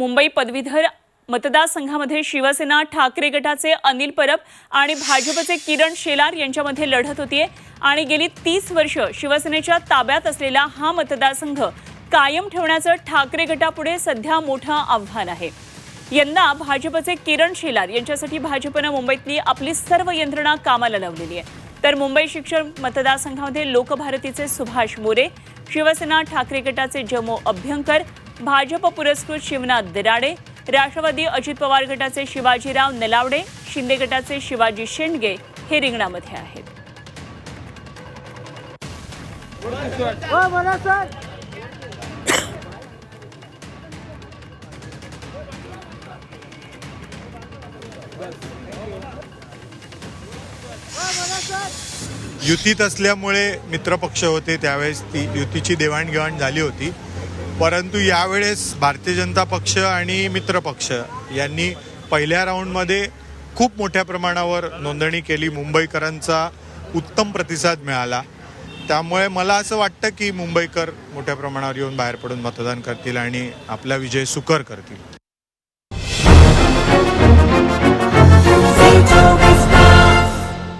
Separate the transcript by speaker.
Speaker 1: मुंबई पदवीधर मतदारसंघामध्ये शिवसेना ठाकरे गटाचे अनिल परब आणि भाजपचे किरण शेलार यांच्यामध्ये लढत होतीये. आणि गेली तीस वर्ष शिवसेनेच्या ताब्यात असलेला हा मतदारसंघ कायम ठेवण्याचं ठाकरे गटापुढे सध्या मोठं आव्हान आहे. यंदा भाजपचे किरण शेलार यांच्यासाठी भाजपनं मुंबईतली आपली सर्व यंत्रणा कामाला लावलेली आहे. तर मुंबई शिक्षण मतदारसंघामध्ये लोकभारतीचे सुभाष मोरे शिवसेना ठाकरे गटाचे जमो अभ्यंकर भाजप पुरस्कृत शिवनाथ दराडे राष्ट्रवादी अजित पवार गटाचे शिवाजीराव नलावडे शिंदे गटाचे शिवाजी शेंडगे हे रिंगणामध्ये आहेत.
Speaker 2: युतीत असल्यामुळे मित्रपक्ष होते त्यावेळेस ती युतीची देवाणघेवाण झाली होती. परंतु यावेळेस भारतीय जनता पक्ष आणि मित्र पक्ष यांनी पहिल्या राऊंडमध्ये खूप मोठ्या प्रमाणावर नोंदणी केली. मुंबईकरांचा उत्तम प्रतिसाद मिळाला. त्यामुळे मला असं वाटतं की मुंबईकर मोठ्या प्रमाणावर येऊन बाहेर पडून मतदान करतील आणि आपला विजय सुकर करतील.